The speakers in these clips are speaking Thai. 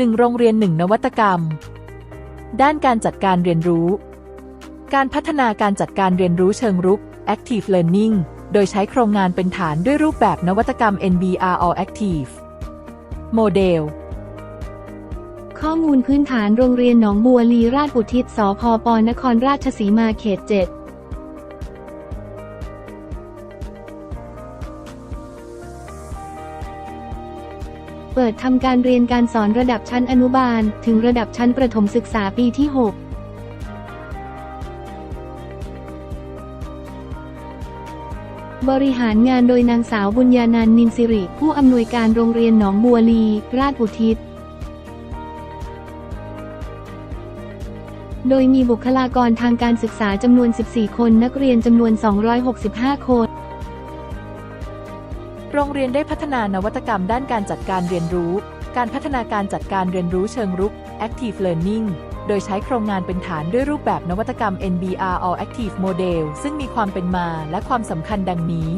1 โรงเรียน 1 นวัตกรรม ด้านการจัดการเรียนรู้ การพัฒนาการจัดการเรียนรู้เชิงรุก Active Learning โดยใช้โครงงานเป็นฐานด้วยรูปแบบนวัตกรรม NBR All Active โมเดล ข้อมูลพื้นฐานโรงเรียนหนองบัวลีราชอุทิศ สพปนครราชสีมาเขต 7 ปิดทำการเรียนการสอนระดับชั้นอนุบาล ถึงระดับชั้นประถมศึกษาปีที่ 6บริหารงานโดยนางสาวบุญญานันนินสิริ ผู้อำนวยการโรงเรียนหนองบัวลี ราชอุทิศ โดยมีบุคลากรทางการศึกษาจำนวน 14 คนนักเรียนจำนวน 265 คน โรงเรียนได้พัฒนานวัตกรรมด้านการจัดการเรียนรู้ การพัฒนาการจัดการเรียนรู้เชิงรุก Active Learning โดยใช้โครงงานเป็นฐานด้วยรูปแบบนวัตกรรม NBR All Active Model ซึ่งมีความเป็นมาและความสำคัญดังนี้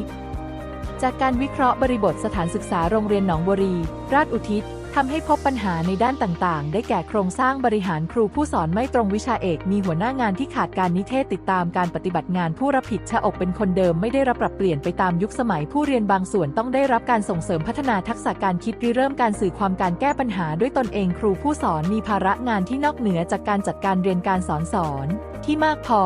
จากการวิเคราะห์บริบทสถานศึกษาโรงเรียนหนองบุรี ราชอุทิศ ทำให้พบปัญหาในด้านต่างๆ ได้แก่โครงสร้างบริหารครูผู้สอนไม่ตรงวิชาเอก มีหัวหน้างานที่ขาดการนิเทศติดตามการปฏิบัติงานผู้รับผิดชอบเป็นคนเดิมไม่ได้รับปรับเปลี่ยนไปตามยุคสมัยผู้เรียนบางส่วนต้องได้รับการส่งเสริมพัฒนาทักษะการคิดริเริ่มการสื่อความการแก้ปัญหาด้วยตนเองครูผู้สอนมีภาระงานที่นอกเหนือจากการจัดการเรียนการสอนสอนที่มากพอ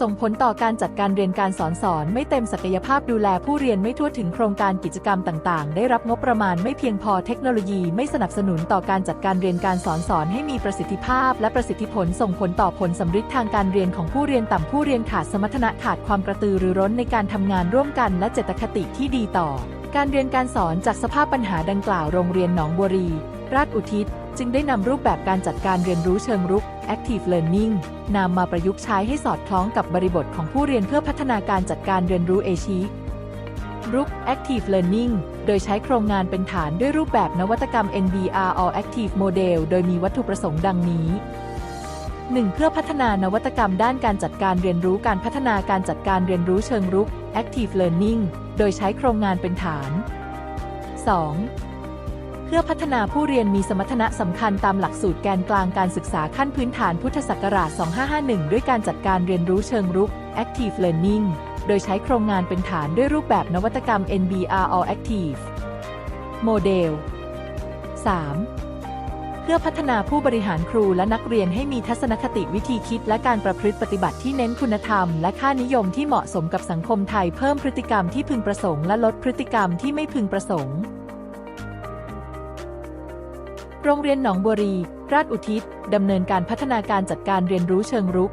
ส่งผลต่อการจัดการเรียนการสอนสอนไม่เต็มศักยภาพดูแลผู้เรียนไม่ทั่วถึงโครงการกิจกรรมต่าง ๆ ได้รับงบประมาณไม่เพียงพอเทคโนโลยีไม่สนับสนุนต่อการจัดการเรียนการสอนสอนให้มีประสิทธิภาพ และประสิทธิผลส่งผลต่อผลสำฤทธิ์ทางการเรียนของผู้เรียนต่ำผู้เรียนขาดสมรรถนะขาดความกระตือรือร้นในการทำงานร่วมกัน และเจตคติที่ดีต่อ การเรียนการสอนจากสภาพปัญหาดังกล่าวโรงเรียนหนองบัวรี ราชอุทิศ จึงได้นำรูปแบบการจัดการเรียนรู้เชิงรุก Active Learning นำมาประยุกต์ใช้ให้สอดคล้องกับบริบทของผู้เรียนเพื่อพัฒนาการจัดการเรียนรู้เอชีรุก Active Learning โดยใช้โครงงานเป็นฐานด้วยรูปแบบนวัตกรรม NBR All Active Model โดยมีวัตถุประสงค์ดังนี้ 1. เพื่อพัฒนานวัตกรรมด้านการจัดการเรียนรู้การพัฒนาการจัดการเรียนรู้เชิงรุก Active Learning โดยใช้โครงงานเป็นฐาน 2. เพื่อพัฒนาผู้เรียนมีสมรรถนะสำคัญตามหลักสูตรแกนกลางการศึกษาขั้นพื้นฐานพุทธศักราช 2551 ด้วยการจัดการเรียนรู้เชิงรุก Active Learning โดยใช้โครงงานเป็นฐานด้วยรูปแบบนวัตกรรม NBR All Active โมเดล 3. เพื่อพัฒนาผู้บริหารครูและนักเรียนให้มีทัศนคติวิธีคิดและการประพฤติปฏิบัติที่เน้นคุณธรรม และค่านิยมที่เหมาะสมกับสังคมไทยเพิ่มพฤติกรรมที่พึงประสงค์และลดพฤติกรรมที่ไม่พึงประสงค์ โรงเรียนหนองบัวรี ราชอุทิศ ดำเนินการพัฒนาการจัดการเรียนรู้เชิงรุก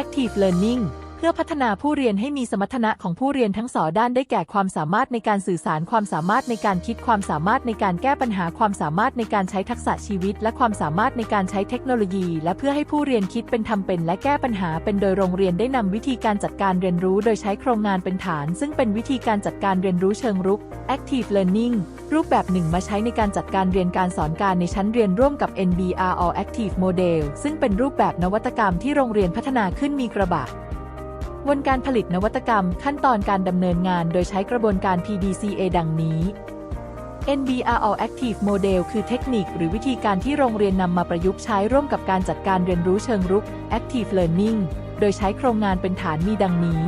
Active Learning เพื่อพัฒนาผู้เรียนให้มีสมรรถนะของผู้เรียนทั้งสองด้านได้แก่ความสามารถในการสื่อสาร ความสามารถในการคิด ความสามารถในการแก้ปัญหา ความสามารถในการใช้ทักษะชีวิต และความสามารถในการใช้เทคโนโลยี และเพื่อให้ผู้เรียนคิดเป็นทำเป็น และแก้ปัญหาเป็นโดยโรงเรียนได้นำวิธีการจัดการเรียนรู้ โดยใช้โครงงานเป็นฐาน ซึ่งเป็นวิธีการจัดการเรียนรู้เชิงรุก Active Learning รูปแบบหนึ่งมาใช้ในการจัดการเรียนการสอนการในชั้นเรียนร่วมกับ NBR All Active Model ซึ่งเป็นรูปแบบนวัตกรรมที่โรงเรียนพัฒนาขึ้นมีกระบะวนการผลิตนวัตกรรมขั้นตอนการดำเนินงานโดยใช้กระบวนการ PDCA ดังนี้ NBR All Active Model คือเทคนิคหรือวิธีการที่โรงเรียนนำมาประยุกต์ใช้ร่วมกับการจัดการเรียนรู้เชิงรุก Active Learning โดยใช้โครงงานเป็นฐานมีดังนี้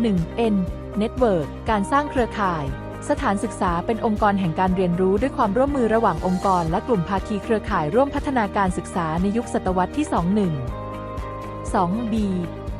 1. N Network การสร้างเครือข่าย สถานศึกษาเป็นองค์กรแห่งการเรียนรู้ด้วยความร่วมมือระหว่างองค์กร และกลุ่มภาคีเครือข่ายร่วมพัฒนาการศึกษาในยุคศตวรรษที่ 21 2. B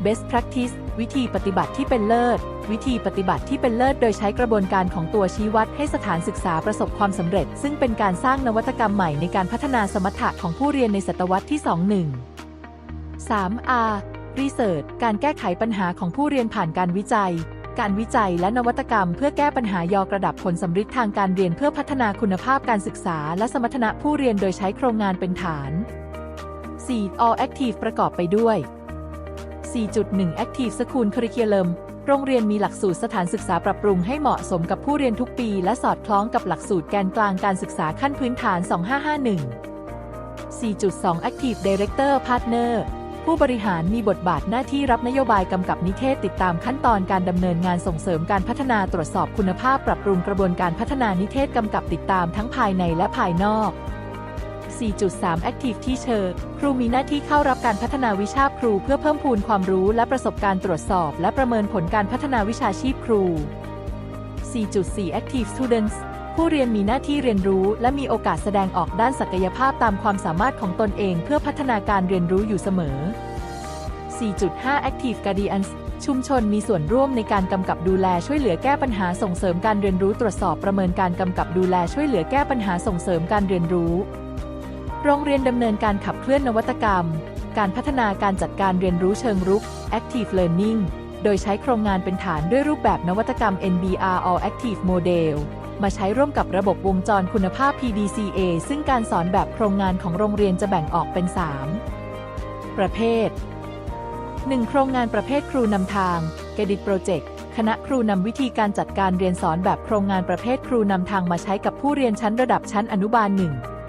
Best Practice วิธีปฏิบัติที่เป็นเลิศ วิธีปฏิบัติที่เป็นเลิศโดยใช้กระบวนการของตัวชี้วัดให้สถานศึกษาประสบความสำเร็จ ซึ่งเป็นการสร้างนวัตกรรมใหม่ในการพัฒนาสมรรถะของผู้เรียนในศตวรรษที่ 21 3. R Research การแก้ไขปัญหาของผู้เรียนผ่านการวิจัย การวิจัยและนวัตกรรม เพื่อแก้ปัญหายอกระดับผลสำฤทธิ์ทางการเรียนเพื่อพัฒนาคุณภาพการศึกษา และสมรรถนะผู้เรียนโดยใช้โครงงานเป็นฐาน 4. All Active ประกอบไปด้วย 4.1 Active School Curriculum โรงเรียนมีหลักสูตรสถานศึกษาปรับปรุงให้เหมาะสมกับผู้เรียนทุกปี และสอดคล้องกับหลักสูตรแกนกลางการศึกษาขั้นพื้นฐาน 2551 4.2 Active Director Partner ผู้บริหารมีบทบาทหน้าที่รับนโยบายกำกับนิเทศติดตามขั้นตอนการดำเนินงานส่งเสริมการพัฒนาตรวจสอบคุณภาพปรับปรุงกระบวนการพัฒนานิเทศกำกับติดตามทั้งภายในและภายนอก 4.3 Active Teacher ครูมีหน้าที่เข้ารับการพัฒนาวิชาครูเพื่อเพิ่มพูนความรู้และประสบการณ์ตรวจสอบ และประเมินผลการพัฒนาวิชาชีพครู 4.4 Active Students ผู้เรียนมีหน้าที่เรียนรู้ และมีโอกาสแสดงออกด้านศักยภาพตามความสามารถของตนเองเพื่อพัฒนาการเรียนรู้อยู่เสมอ 4.5 Active Guardians ชุมชนมีส่วนร่วมในการกำกับดูแลช่วยเหลือแก้ปัญหาส่งเสริมการเรียนรู้ตรวจสอบประเมินการกำกับดูแลช่วยเหลือแก้ปัญหาส่งเสริมการเรียนรู้ โรงเรียนดำเนินการขับเคลื่อนนวัตกรรม การพัฒนาการจัดการเรียนรู้เชิงรุก Active Learning โดยใช้โครงงานเป็นฐานด้วยรูปแบบนวัตกรรม NBR All Active Model มาใช้ร่วมกับระบบวงจรคุณภาพ PDCA ซึ่งการสอนแบบโครงงานของโรงเรียนจะแบ่งออกเป็น 3 ประเภท 1. โครงงานประเภทครูนำทาง g e d i t Project คณะครูนำวิธีการจัดการเรียนสอนแบบโครงงานประเภทครูนำทางมาใช้กับผู้เรียนชั้นระดับชั้นอนุบาล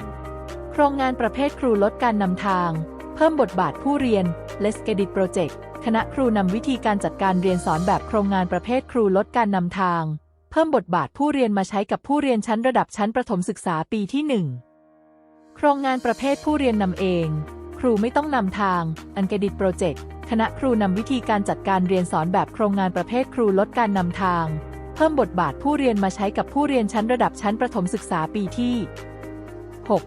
1โครงงานประเภทครูลดการนำทาง เพิ่มบทบาทผู้เรียน Let's Get It Project คณะครูนำวิธีการจัดการเรียนสอนแบบโครงงานประเภทครูลดการนำทาง เพิ่มบทบาทผู้เรียนมาใช้กับผู้เรียนชั้นระดับชั้นประถมศึกษาปีที่ 1 โครงงานประเภทผู้เรียนนำเอง ครูไม่ต้องนำทาง Ungraded Project คณะครูนำวิธีการจัดการเรียนสอนแบบโครงงานประเภทครูลดการนำทาง เพิ่มบทบาทผู้เรียนมาใช้กับผู้เรียนชั้นระดับชั้นประถมศึกษาปีที่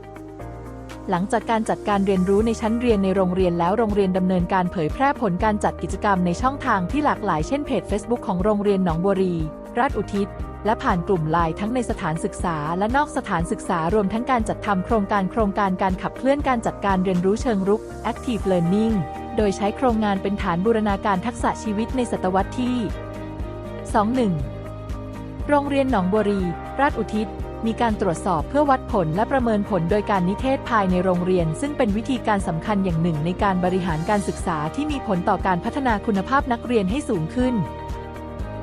6หลังจากการจัดการเรียนรู้ในชั้นเรียนในโรงเรียนแล้วโรงเรียนดำเนินการเผยแพร่ผลการจัดกิจกรรมในช่องทางที่หลากหลายเช่นเพจ Facebook ของโรงเรียนหนองบัวรี ราชอุทิศ และผ่านกลุ่มไลน์ทั้งในสถานศึกษาและนอกสถานศึกษารวมทั้งการจัดทำโครงการโครงการการขับเคลื่อนการจัดการเรียนรู้เชิงรุก Active Learning โดยใช้โครงงานเป็นฐานบูรณาการทักษะชีวิตในศตวรรษที่ 21 โรงเรียนหนองบัวรี ราชอุทิศมีการตรวจสอบเพื่อวัดผลและประเมินผลโดยการนิเทศภายในโรงเรียน ซึ่งเป็นวิธีการสำคัญอย่างหนึ่งในการบริหารการศึกษาที่มีผลต่อการพัฒนาคุณภาพนักเรียนให้สูงขึ้น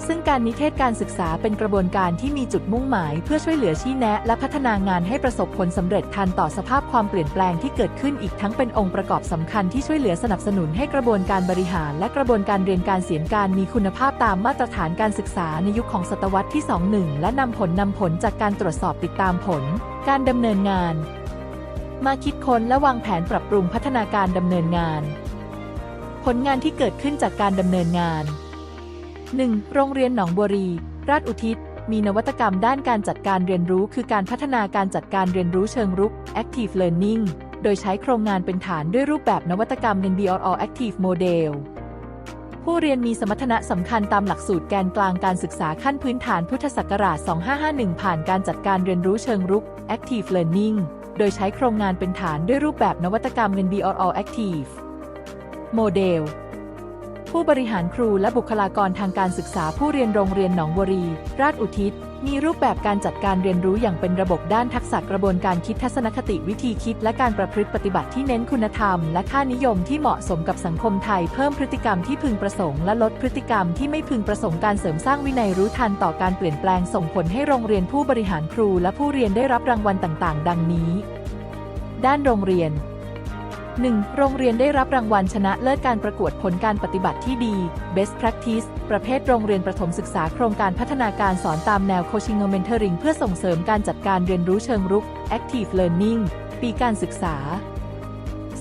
ซึ่งการนิเทศการศึกษาเป็นกระบวนการที่มีจุดมุ่งหมาย เพื่อช่วยเหลือชี้แนะ และพัฒนางานให้ประสบผลสำเร็จทันต่อสภาพความเปลี่ยนแปลงที่เกิดขึ้นอีกทั้งเป็นองค์ประกอบสำคัญที่ช่วยเหลือสนับสนุนให้กระบวนการบริหาร และกระบวนการเรียนการเสียนการมีคุณภาพตามมาตรฐานการศึกษาในยุคของศตวรรษที่ 21 และนำผลนำผลจากการตรวจสอบติดตามผล การดำเนินงาน มาคิดค้นและวางแผนปรับปรุงพัฒนาการดำเนินงาน ผลงานที่เกิดขึ้นจากการดำเนินงาน 1. โรงเรียนหนองบัวรี ราชอุทิศ มีนวัตกรรมด้านการจัดการเรียนรู้คือการพัฒนาการจัดการเรียนรู้เชิงรุก Active Learning โดยใช้โครงงานเป็นฐานด้วยรูปแบบนวัตกรรม NBR Active Model ผู้เรียนมีสมรรถนะสำคัญตามหลักสูตรแกนกลางการศึกษาขั้นพื้นฐานพุทธศักราช 2551 ผ่านการจัดการเรียนรู้เชิงรุก Active Learning โดยใช้โครงงานเป็นฐานด้วยรูปแบบนวัตกรรม NBR Active Model ผู้บริหารครูและบุคลากรทางการศึกษาผู้เรียนโรงเรียนหนองบัวรี ราชอุทิศ มีรูปแบบการจัดการเรียนรู้อย่างเป็นระบบด้านทักษะกระบวนการคิดทัศนคติวิธีคิด และการประพฤติปฏิบัติที่เน้นคุณธรรม และค่านิยมที่เหมาะสมกับสังคมไทย เพิ่มพฤติกรรมที่พึงประสงค์และลดพฤติกรรมที่ไม่พึงประสงค์การเสริมสร้างวินัยรู้ทันต่อการเปลี่ยนแปลงส่งผลให้โรงเรียนผู้บริหารครู และผู้เรียนได้รับรางวัลต่าง ๆ ดังนี้ ด้านโรงเรียน 1. โรงเรียนได้รับรางวัลชนะเลิศการประกวดผลการปฏิบัติที่ดี Best Practice ประเภทโรงเรียนประถมศึกษาโครงการพัฒนาการสอนตามแนว Coaching and Mentoring เพื่อส่งเสริมการจัดการเรียนรู้เชิงรุก Active Learning ปีการศึกษา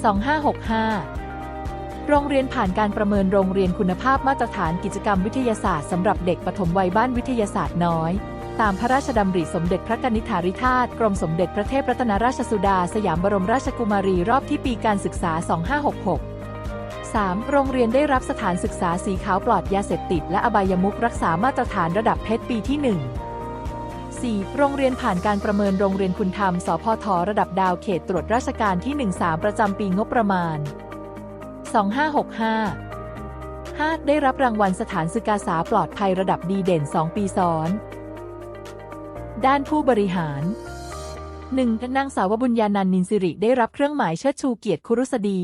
2565โรงเรียนผ่านการประเมินโรงเรียนคุณภาพมาตรฐานกิจกรรมวิทยาศาสตร์สำหรับเด็กปฐมวัยบ้านวิทยาศาสตร์น้อย ตามพระราชดำริสมเด็จพระกนิษฐาธิราชกรมสมเด็จพระเทพรัตนราชสุดา สยามบรมราชกุมารีรอบที่ปีการศึกษา 2566 3. โรงเรียนได้รับสถานศึกษาสีขาวปลอดยาเสพติด และอบายมุขรักษามาตรฐานระดับเพชรปีที่ 1 4. โรงเรียนผ่านการประเมินโรงเรียนคุณธรรม สพทระดับดาวเขตตรวจราชการที่ 13 ประจำปีงบประมาณ 2565 5. ได้รับรางวัลสถานศึกษาปลอดภัยระดับดีเด่น 2 ปีซ้อน ด้านผู้บริหาร 1. นางสาวบุญญานันนินสิริได้รับเครื่องหมายเชิดชูเกียรติคุรุษฎี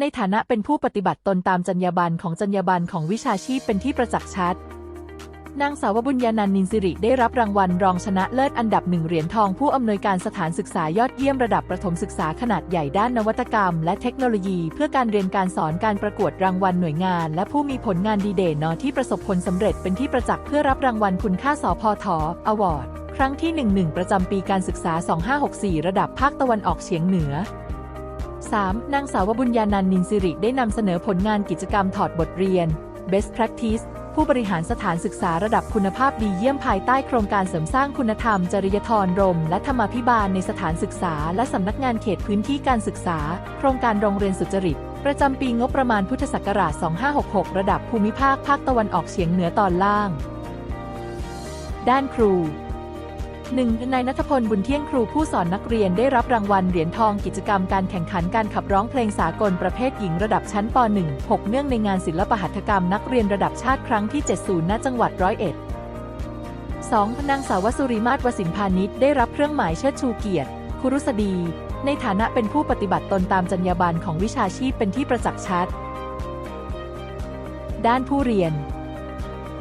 ในฐานะเป็นผู้ปฏิบัติตนตามจรรยาบรรณของจรรยาบรรณของวิชาชีพเป็นที่ประจักษ์ชัด นางสาวบุญญานันนินสิริได้รับรางวัลรองชนะเลิศอันดับหนึ่งเหรียญทองผู้อำนวยการสถานศึกษายอดเยี่ยมระดับประถมศึกษาขนาดใหญ่ด้านนวัตกรรม และเทคโนโลยี เพื่อการเรียนการสอนการประกวดรางวัลหน่วยงาน และผู้มีผลงานดีเด่นนอที่ประสบผลสำเร็จเป็นที่ประจักษ์เพื่อรับรางวัลคุณค่าสพทอวอร์ด ครั้งที่ 11 ประจำปีการศึกษา 2564 ระดับภาคตะวันออกเฉียงเหนือ 3. นางสาวบุญญานันนินสิริได้นำเสนอผลงานกิจกรรมถอดบทเรียน Best Practice ผู้บริหารสถานศึกษาระดับคุณภาพดีเยี่ยมภายใต้โครงการเสริมสร้างคุณธรรม จริยธรรม และธรรมาภิบาลในสถานศึกษา และสำนักงานเขตพื้นที่การศึกษา โครงการโรงเรียนสุจริต ประจำปีงบประมาณพุทธศักราช 2566 ระดับภูมิภาคภาคตะวันออกเฉียงเหนือตอนล่าง ด้านครู หนึ่งนายนัทพลบุญเที่ยงครูผู้สอนนักเรียนได้รับรางวัลเหรียญทองกิจกรรมการแข่งขันการขับร้องเพลงสากลประเภทหญิงระดับชั้นป .1 6 เนื่องในงานศิลปหัตถกรรมนักเรียนระดับชาติครั้งที่ 70 ณ จังหวัดร้อยเอ็ด 2. นางสาววสุริมาศวสินพาณิชย์ได้รับเครื่องหมายเชิดชูเกียรติคุรุษฎีในฐานะเป็นผู้ปฏิบัติตนตามจรรยาบรรณของวิชาชีพเป็นที่ประจักษ์ชัด ด้านผู้เรียน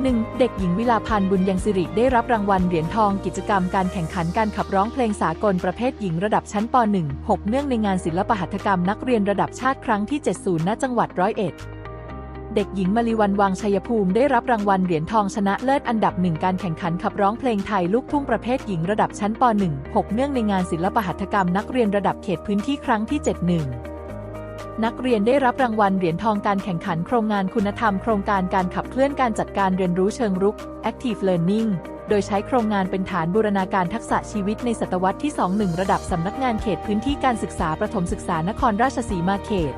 1. เด็กหญิงวิลาพันธ์บุญยังสิริได้รับรางวัลเหรียญทองกิจกรรมการแข่งขันการขับร้องเพลงสากลประเภทหญิงระดับชั้นป .1 6 เนื่องในงานศิลปหัตถกรรมนักเรียนระดับชาติครั้งที่ 70 ณ จังหวัดร้อยเอ็ดเด็กหญิงมาลีวันวังชัยภูมิได้รับรางวัลเหรียญทองชนะเลิศอันดับหนึ่งการแข่งขันขับร้องเพลงไทยลูกทุ่งประเภทหญิงระดับชั้นป .1 6 เนื่องในงานศิลปหัตถกรรมนักเรียนระดับเขตพื้นที่ครั้งที่ 71 นักเรียนได้รับรางวัลเหรียญทองการแข่งขันโครงงานคุณธรรมโครงการการขับเคลื่อนการจัดการเรียนรู้เชิงรุก Active Learning โดยใช้โครงงานเป็นฐานบูรณาการทักษะชีวิตในศตวรรษที่ 21 ระดับสำนักงานเขตพื้นที่การศึกษาประถมศึกษานครราชสีมาเขต